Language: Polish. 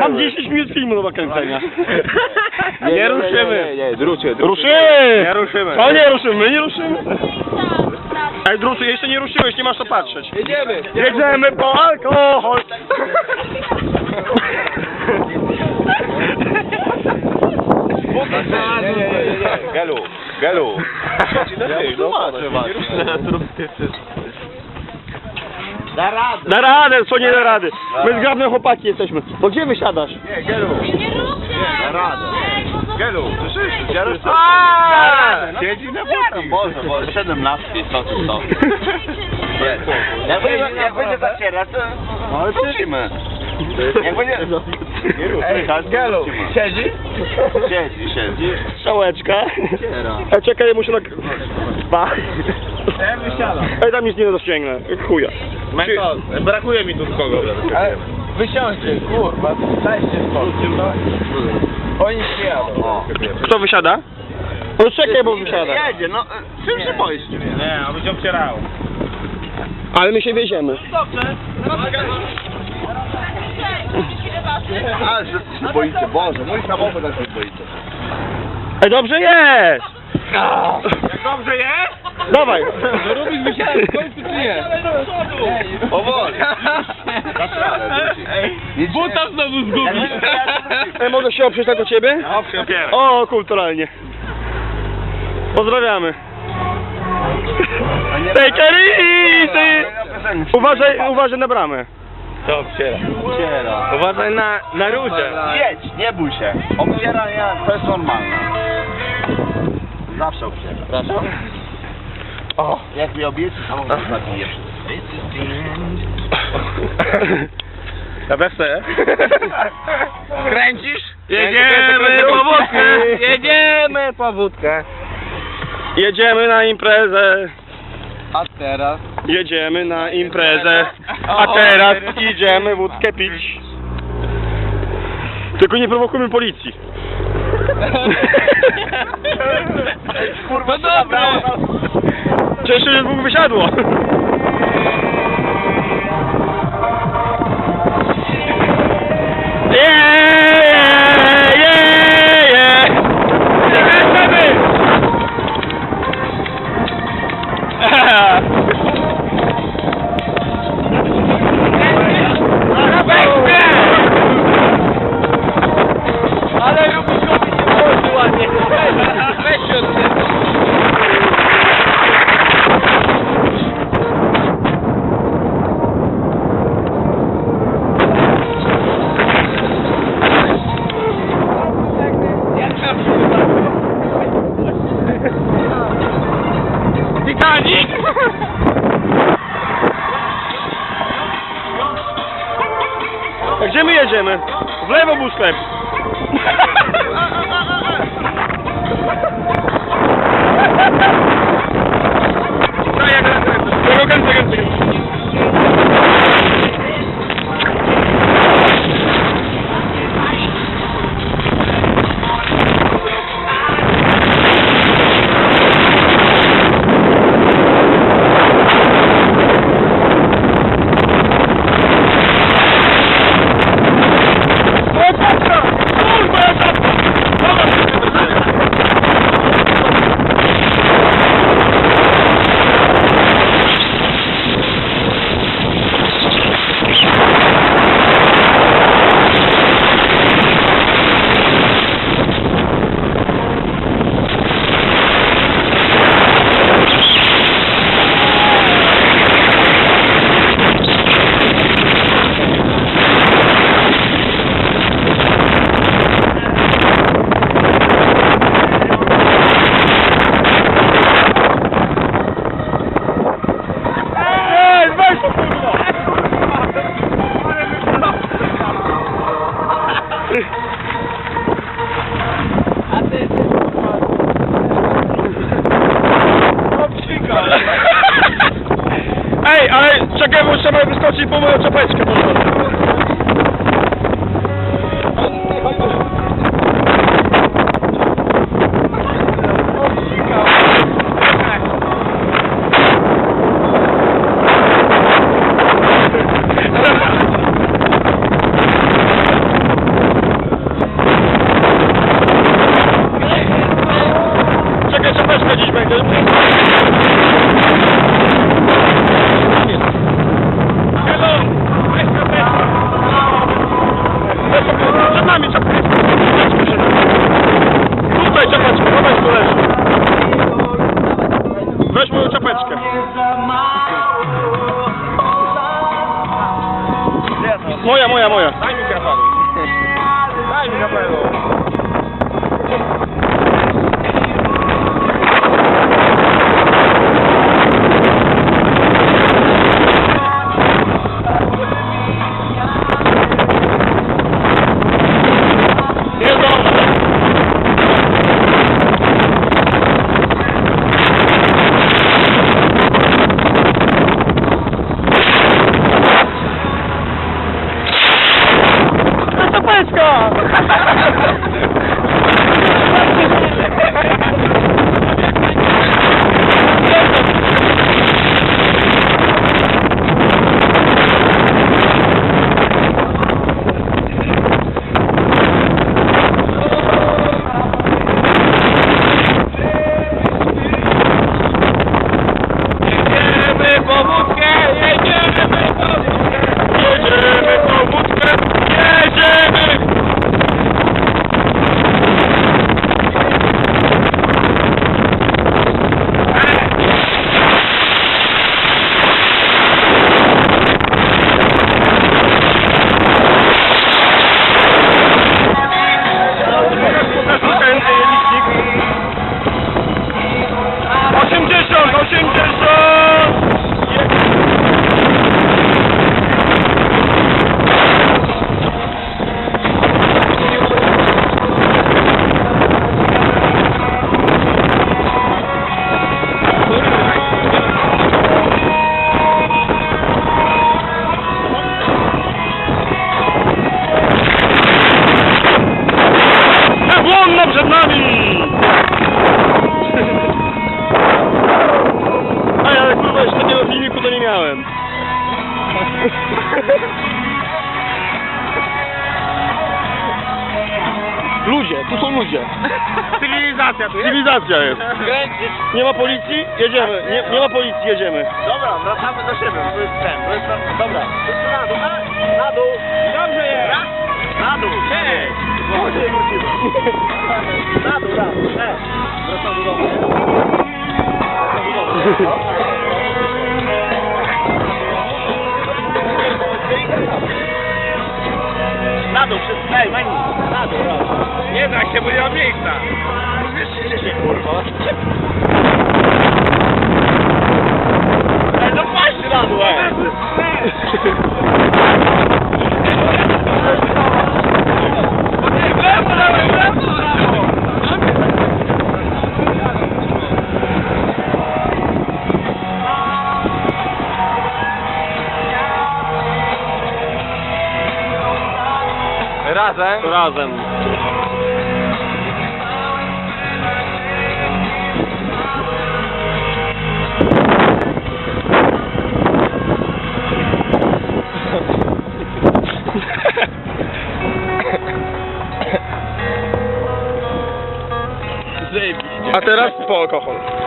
Mam 10 minut filmu do nakręcenia. Nie, ruszymy. Nie, nie, nie, drucie. Ruszymy! Nie ruszymy. Co nie ruszymy? My nie ruszymy. Ej, Drusu, jeszcze nie ruszyłeś, nie masz to patrzeć. Jedziemy. Jedziemy po alkohol! Nie, nie, nie, nie, nie. Gelu, gelu. Da radę. Na radę, co nie da rady. My zgrabne chłopaki jesteśmy. To gdzie wysiadasz? Nie, gelu. Nie ruszaj! Na radę. Gelu, słyszysz? Ja rozumiem. Aaa! Siedzi na butach. Boże, bo 17 co tu to. Jak będzie, jak będzie zacierać, to ale puścimy. Jak będzie... Nie. Gelu. Siedzi? Siedzi, siedzi. Strzałeczka. Ej, czekaj, ja muszę na... Ba. Ja wysiadam. Ej, tam nic nie dosięgnę. Chuja. Brakuje mi tu kogo. Ale wysiądźcie, kurwa, dajcie spokój. Oni przyjadą. Kto wysiada? No czekaj, bo wysiada. Jedzie, no. Czym się boisz? Nie, aby się obcierało. Ale my się wieziemy. A, że się boicie, Boże, mój samochód jak się boicie. Ej, dobrze jest! Jak dobrze jest? Dawaj. No Rubik wysiadł w końcu czy nie? Powoli. Buta znowu zgubił. Ej, mogę się oprzeć tak o ciebie? O, kulturalnie. Pozdrawiamy. It easy! Uważaj, uważaj na bramę. To obciera. Obciera. Uważaj na, na rudę. Jedź, nie bój się. Obcieranie to jest normalne. Zawsze obciera. Proszę. O, jak mi objecie samochód zabije. Na bestę? Kręcisz? Jedziemy po wódkę! Jedziemy po wódkę. Jedziemy na imprezę. A teraz? Jedziemy na imprezę. A teraz idziemy wódkę pić. Tylko nie prowokujmy policji. Kurwa, dobra. Cieszę się, że dwóch wysiadło. Ale Rubikowi się położy ładnie. Weź się od tego. Titanic! A gdzie my jedziemy? W lewo był sklep. Tego kręcę, kręcę, kręcę. O, patrz! Kurwa, ja tam! Dobra, Ej, weź to kurwa! Ej, ale czekaj, bo trzeba wyskoczyć po moją czapeczkę. po Ludzie, tu są ludzie. Cywilizacja tu jest. Cywilizacja jest. Kręcisz. Nie ma policji? Jedziemy. Nie, nie ma policji, jedziemy. Dobra, wracamy do siebie. To jest ten, to jest ten. Dobra. Na dół, na, na dół. Dobrze jest. Raz, na dół. Cześć. Może wrócimy. Na dół, raz. Cześć. Wracamy do domu. Wracamy do domu. Na dół. Ej, Mani. Na dół. Nie da się, bo miejsca. Razem. Razem. A teraz po alkohol.